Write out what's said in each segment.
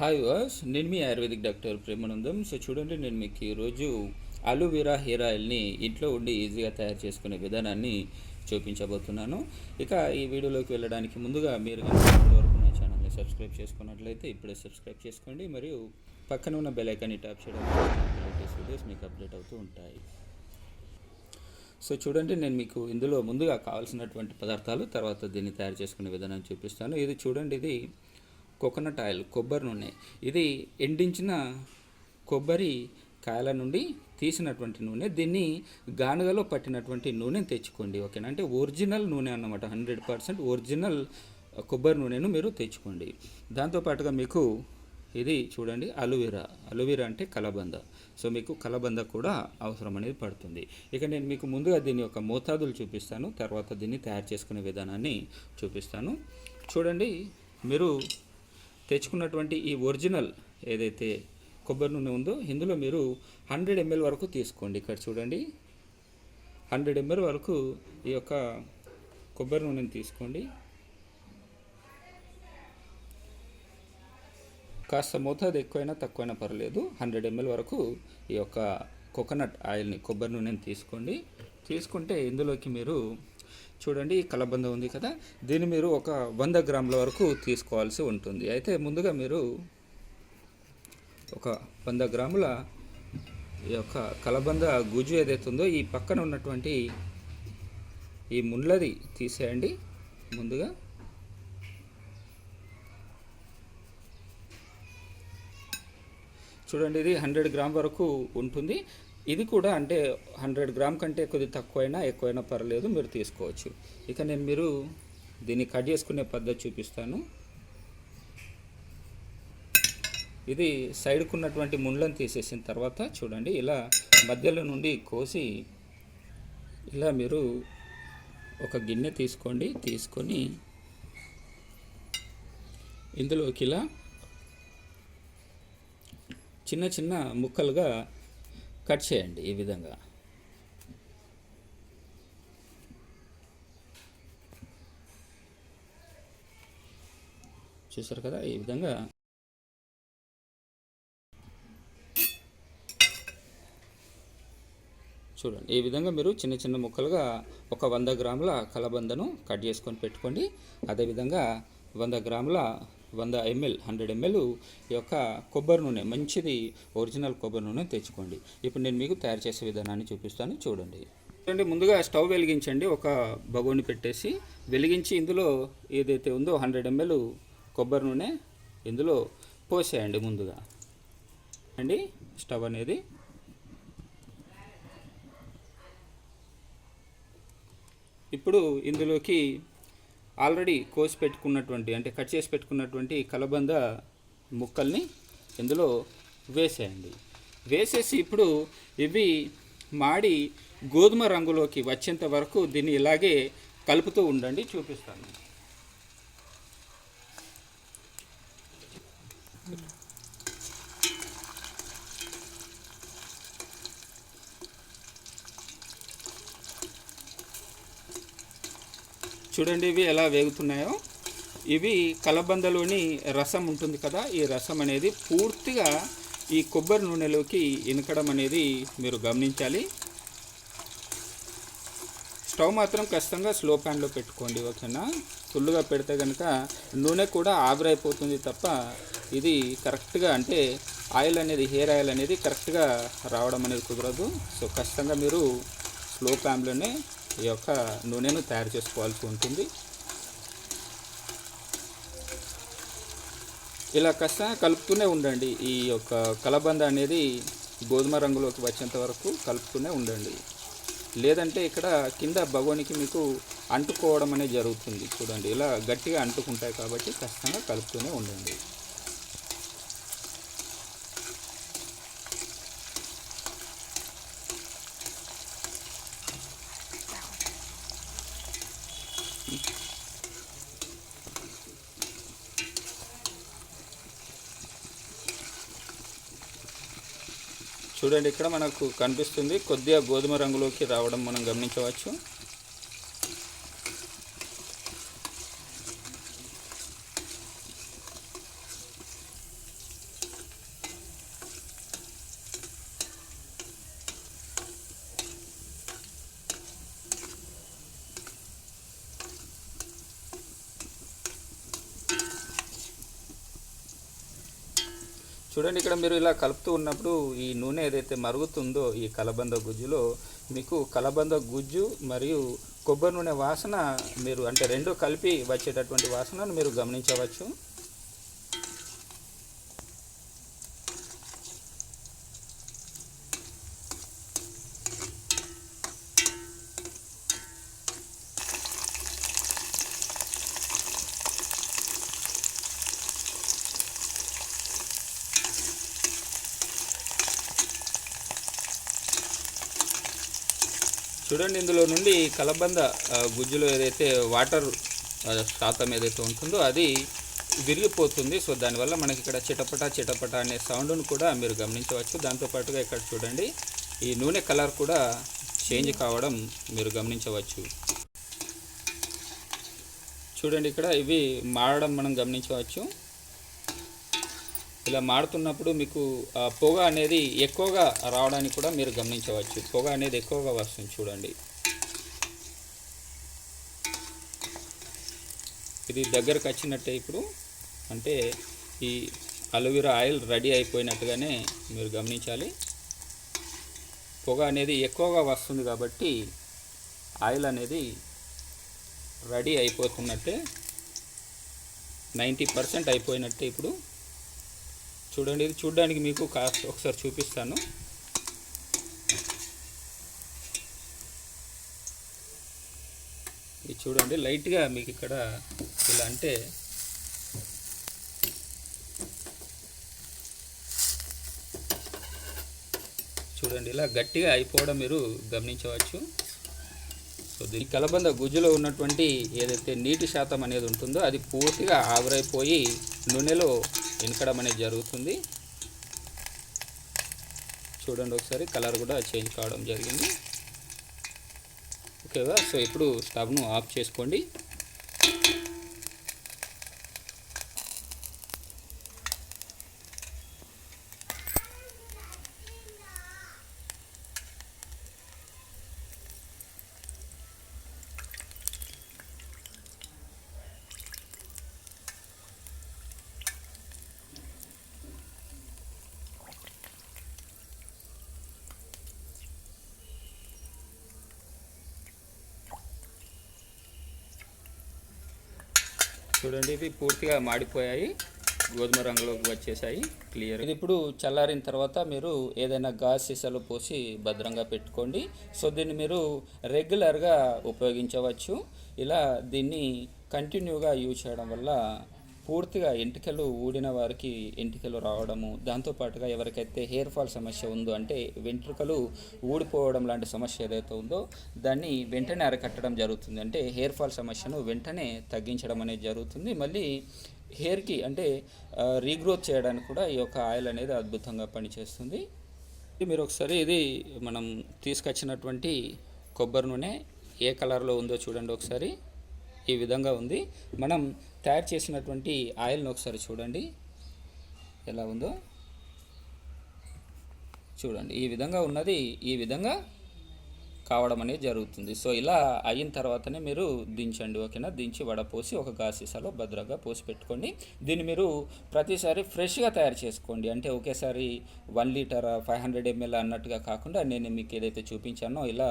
Hi వాస్ నేను మీ ఆయుర్వేదిక్ డాక్టర్ ప్రేమానందం. సో చూడండి నేను మీకు ఈరోజు అలోవెరా హెయిర్ ఆయిల్ని ఇంట్లో ఉండి ఈజీగా తయారు చేసుకునే విధానాన్ని చూపించబోతున్నాను. ఇక ఈ వీడియోలోకి వెళ్ళడానికి ముందుగా మీరు కనుక నా ఛానల్ని సబ్స్క్రైబ్ చేసుకున్నట్లయితే ఇప్పుడే సబ్స్క్రైబ్ చేసుకోండి. మరియు పక్కన ఉన్న బెల్ ఐకాన్ని ట్యాప్ చేయడం లేటెస్ట్ వీడియోస్ మీకు అప్డేట్ అవుతూ ఉంటాయి. సో చూడండి నేను మీకు ఇందులో ముందుగా కావాల్సినటువంటి పదార్థాలు తర్వాత దీన్ని తయారు చేసుకునే విధానం చూపిస్తాను. ఇది చూడండి ఇది కోకోనట్ ఆయిల్ కొబ్బరి నూనె. ఇది ఎండించిన కొబ్బరి కాయల నుండి తీసినటువంటి నూనె. దీన్ని గానుగలో పట్టినటువంటి నూనెని తెచ్చుకోండి ఓకేనా? అంటే ఒరిజినల్ నూనె అన్నమాట హండ్రెడ్ పర్సెంట్ ఒరిజినల్ కొబ్బరి నూనెను మీరు తెచ్చుకోండి. దాంతోపాటుగా మీకు ఇది చూడండి అలోవెరా. అలోవెరా అంటే కలబంద. సో మీకు కలబంద కూడా అవసరం అనేది పడుతుంది. ఇక నేను మీకు ముందుగా దీని యొక్క మోతాదులు చూపిస్తాను తర్వాత దీన్ని తయారు చేసుకునే విధానాన్ని చూపిస్తాను. చూడండి మీరు తెచ్చుకున్నటువంటి ఈ ఒరిజినల్ ఏదైతే కొబ్బరి నూనె ఉందో ఇందులో మీరు హండ్రెడ్ ఎంఎల్ వరకు తీసుకోండి. ఇక్కడ చూడండి. హండ్రెడ్ ఎంఎల్ వరకు ఈ యొక్క కొబ్బరి నూనెని తీసుకోండి. కాస్త మోతాదు ఎక్కువైనా తక్కువైనా పర్లేదు. హండ్రెడ్ ఎంఎల్ వరకు ఈ యొక్క కోకోనట్ ఆయిల్ని కొబ్బరి నూనెని తీసుకోండి. తీసుకుంటే ఇందులోకి మీరు చూడండి ఈ కలబంద ఉంది కదా దీన్ని మీరు ఒక వంద గ్రాముల వరకు తీసుకోవాల్సి ఉంటుంది. అయితే ముందుగా మీరు ఒక వంద గ్రాముల ఈ యొక్క కలబంద గుజ్జు ఏదైతే ఉందో ఈ పక్కన ఉన్నటువంటి ఈ ముళ్ళది తీసేయండి. ముందుగా చూడండి ఇది హండ్రెడ్ గ్రామ్ వరకు ఉంటుంది. ఇది కూడా అంటే హండ్రెడ్ గ్రామ్ కంటే కొద్ది తక్కువైనా ఎక్కువైనా పర్లేదు మీరు తీసుకోవచ్చు. ఇక నేను మీరు దీన్ని కట్ చేసుకునే పద్ధతి చూపిస్తాను. ఇది సైడ్కు ఉన్నటువంటి ముండ్లను తీసేసిన తర్వాత చూడండి ఇలా మధ్యలో నుండి కోసి ఇలా మీరు ఒక గిన్నె తీసుకోండి తీసుకొని ఇందులోకి ఇలా చిన్న చిన్న ముక్కలుగా కట్ చేయండి ఈ విధంగా. చూసారు కదా ఈ విధంగా. చూడండి ఈ విధంగా మీరు చిన్న చిన్న ముక్కలుగా ఒక వంద గ్రాముల కలబందను కట్ చేసుకొని పెట్టుకోండి. అదేవిధంగా వంద గ్రాముల వంద ఎంఎల్ హండ్రెడ్ ఎంఎల్ ఈ యొక్క కొబ్బరి నూనె మంచిది ఒరిజినల్ కొబ్బరి నూనె తెచ్చుకోండి. ఇప్పుడు నేను మీకు తయారు చేసే విధానాన్ని చూపిస్తాను చూడండి. చూడండి ముందుగా స్టవ్ వెలిగించండి ఒక బగోని పెట్టేసి వెలిగించి ఇందులో ఏదైతే ఉందో హండ్రెడ్ ఎంఎల్ కొబ్బరి నూనె ఇందులో పోసేయండి ముందుగా. అండి స్టవ్ అనేది ఇప్పుడు ఇందులోకి ఆల్రెడీ కోసి పెట్టుకున్నటువంటి అంటే కట్ చేసి పెట్టుకున్నటువంటి కలబంద ముక్కల్ని ఇందులో వేసేయండి. వేసేసి ఇప్పుడు ఇవి మాడి గోధుమ రంగులోకి వచ్చేంత వరకు దీన్ని ఇలాగే కలుపుతూ ఉండండి చూపిస్తాను. చూడండి ఇవి ఎలా వేగుతున్నాయో. ఇవి కలబందలోని రసం ఉంటుంది కదా ఈ రసం అనేది పూర్తిగా ఈ కొబ్బరి నూనెలోకి ఇనకడం అనేది మీరు గమనించాలి. స్టవ్ మాత్రం ఖచ్చితంగా స్లో ప్యాన్లో పెట్టుకోండి ఓకేనా? ఫుల్గా పెడితే కనుక నూనె కూడా ఆవిరైపోతుంది తప్ప ఇది కరెక్ట్గా అంటే ఆయిల్ అనేది హెయిర్ ఆయిల్ అనేది కరెక్ట్గా రావడం అనేది కుదరదు. సో ఖచ్చితంగా మీరు స్లో ప్యాన్లోనే ఈ యొక్క నూనెను తయారు చేసుకోవాల్సి ఉంటుంది. ఇలా ఖచ్చితంగా కలుపుతూనే ఉండండి. ఈ యొక్క కలబంద అనేది గోధుమ రంగులోకి వచ్చేంత వరకు కలుపుతూనే ఉండండి. లేదంటే ఇక్కడ కింద బగోనికి మీకు అంటుకోవడం అనేది జరుగుతుంది. చూడండి ఇలా గట్టిగా అంటుకుంటాయి కాబట్టి ఖచ్చితంగా కలుపుతూనే ఉండండి. చూడండి ఇక్కడ మనకు కనిపిస్తుంది కొద్దిగా గోధుమ రంగులోకి రావడం మనం గమనించవచ్చు. చూడండి ఇక్కడ మీరు ఇలా కలుపుతూ ఉన్నప్పుడు ఈ నూనె ఏదైతే మరుగుతుందో ఈ కలబంద గుజ్జులో మీకు కలబంద గుజ్జు మరియు కొబ్బరి నూనె వాసన మీరు అంటే రెండు కలిపి వచ్చేటటువంటి వాసనను మీరు గమనించవచ్చు. చూడండి ఇందులో నుండి కలబంద గుజ్జులో ఏదైతే వాటర్ శాతం ఏదైతే ఉంటుందో అది విరిగిపోతుంది. సో దానివల్ల మనకి ఇక్కడ చిటపట చిటపట అనే సౌండ్ను కూడా మీరు గమనించవచ్చు. దాంతోపాటుగా ఇక్కడ చూడండి ఈ నూనె కలర్ కూడా చేంజ్ కావడం మీరు గమనించవచ్చు. చూడండి ఇక్కడ ఇవి మారడం మనం గమనించవచ్చు. ఇలా మాడుతున్నప్పుడు మీకు ఆ, పొగ అనేది ఎక్కువగా రావడానికి కూడా మీరు గమనించవచ్చు. పొగ అనేది ఎక్కువగా వస్తుంది చూడండి. ఇది దగ్గరకు వచ్చినట్టే ఇప్పుడు. అంటే ఈ అలోవెరా ఆయిల్ రెడీ అయిపోయినట్టుగానే మీరు గమనించాలి. పొగ అనేది ఎక్కువగా వస్తుంది కాబట్టి ఆయిల్ అనేది రెడీ అయిపోతున్నట్టే. నైంటీ పర్సెంట్ అయిపోయినట్టే ఇప్పుడు. చూడండి ఇది చూడడానికి మీకు కాస్త ఒకసారి చూపిస్తాను. ఇది చూడండి లైట్గా మీకు ఇక్కడ ఇలా అంటే చూడండి ఇలా గట్టిగా అయిపోవడం మీరు గమనించవచ్చు. సో దీని కలబంద గుజ్జులో ఉన్నటువంటి ఏదైతే నీటి శాతం అనేది ఉంటుందో అది పూర్తిగా ఆవిరైపోయి నూనెలో వెనకడం అనేది జరుగుతుంది. చూడండి ఒకసారి కలర్ కూడా చేంజ్ కావడం జరిగింది. ఓకేగా సో ఇప్పుడు స్టవ్ను ఆఫ్ చేసుకోండి. చూడండి ఇవి పూర్తిగా మాడిపోయాయి. గోధుమ రంగులోకి వచ్చేసాయి క్లియర్ ఇది ఇప్పుడు చల్లారిన తర్వాత మీరు ఏదైనా గాజ్ సీసాలు పోసి భద్రంగా పెట్టుకోండి. సో దీన్ని మీరు రెగ్యులర్గా ఉపయోగించవచ్చు. ఇలా దీన్ని కంటిన్యూగా యూజ్ చేయడం వల్ల పూర్తిగా ఎంటికలు ఊడిన వారికి ఎంటికలు రావడము దాంతోపాటుగా ఎవరికైతే హెయిర్ ఫాల్ సమస్య ఉందో అంటే వెంట్రుకలు ఊడిపోవడం లాంటి సమస్య ఏదైతే ఉందో దాన్ని వెంటనే అరికట్టడం జరుగుతుంది. అంటే హెయిర్ ఫాల్ సమస్యను వెంటనే తగ్గించడం అనేది జరుగుతుంది. మళ్ళీ హెయిర్కి అంటే రీగ్రోత్ చేయడానికి కూడా ఈ యొక్క ఆయిల్ అనేది అద్భుతంగా పనిచేస్తుంది. మీరు ఒకసారి ఇది మనం తీసుకొచ్చినటువంటి కొబ్బరి నూనె ఏ కలర్లో ఉందో చూడండి ఒకసారి. ఈ విధంగా ఉంది. మనం తయారు చేసినటువంటి ఆయిల్ని ఒకసారి చూడండి. ఎలా ఉందో? చూడండి. ఈ విధంగా ఉన్నది. ఈ విధంగా కావడం అనేది జరుగుతుంది. సో ఇలా అయిన తర్వాతనే మీరు దించండి ఓకేనా? దించి వడపోసి ఒక గా సీసాలో భద్రంగా పోసి పెట్టుకోండి. దీన్ని మీరు ప్రతిసారి ఫ్రెష్గా తయారు చేసుకోండి. అంటే ఒకేసారి one litre five hundred ML అన్నట్టుగా కాకుండా నేను మీకు ఏదైతే చూపించానో ఇలా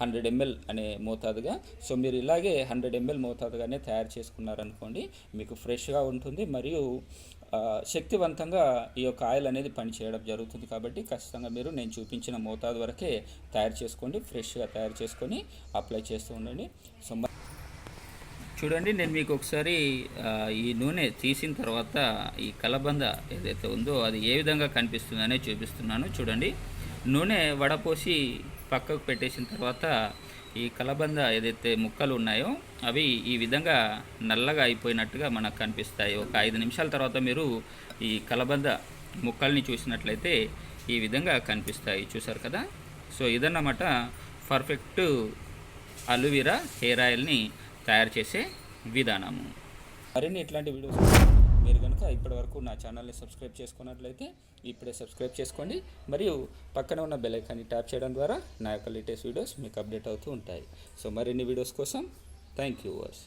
హండ్రెడ్ ఎంఎల్ అనే మోతాదుగా. సో మీరు ఇలాగే హండ్రెడ్ ఎంఎల్ మోతాదుగానే తయారు చేసుకున్నారనుకోండి మీకు ఫ్రెష్గా ఉంటుంది. మరియు శక్తివంతంగా ఈ యొక్క ఆయిల్ అనేది పనిచేయడం జరుగుతుంది కాబట్టి ఖచ్చితంగా మీరు నేను చూపించిన మోతాదు వరకే తయారు చేసుకోండి ఫ్రెష్గా తయారు చేసుకొని అప్లై చేస్తూ ఉండండి. సో చూడండి నేను మీకు ఒకసారి ఈ నూనె తీసిన తర్వాత ఈ కలబంద ఏదైతే ఉందో అది ఏ విధంగా కనిపిస్తుందనే చూపిస్తున్నాను. చూడండి నూనె వడపోసి పక్కకు పెట్టేసిన తర్వాత ఈ కలబంద ఏదైతే ముక్కలు ఉన్నాయో అవి ఈ విధంగా నల్లగా అయిపోయినట్టుగా మనకు కనిపిస్తాయి. ఒక ఐదు నిమిషాల తర్వాత మీరు ఈ కలబంద ముక్కల్ని చూసినట్లయితే ఈ విధంగా కనిపిస్తాయి. చూసారు కదా? సో ఇదన్నమాట పర్ఫెక్ట్ అలువీరా హెయిర్ ఆయిల్ని తయారు చేసే విధానము. మరిన్ని ఇట్లాంటి వీడియోస్ మీరు కనుక ఇప్పటివరకు నా ఛానల్ని సబ్స్క్రైబ్ చేసుకున్నట్లయితే ఇప్పుడే సబ్స్క్రైబ్ చేసుకోండి. మరియు పక్కన ఉన్న బెల్ ఐకాన్ని ట్యాప్ చేయడం ద్వారా నా యొక్క లేటెస్ట్ వీడియోస్ మీకు అప్డేట్ అవుతూ ఉంటాయి. సో మరిన్ని వీడియోస్ కోసం థ్యాంక్ యూ వర్స్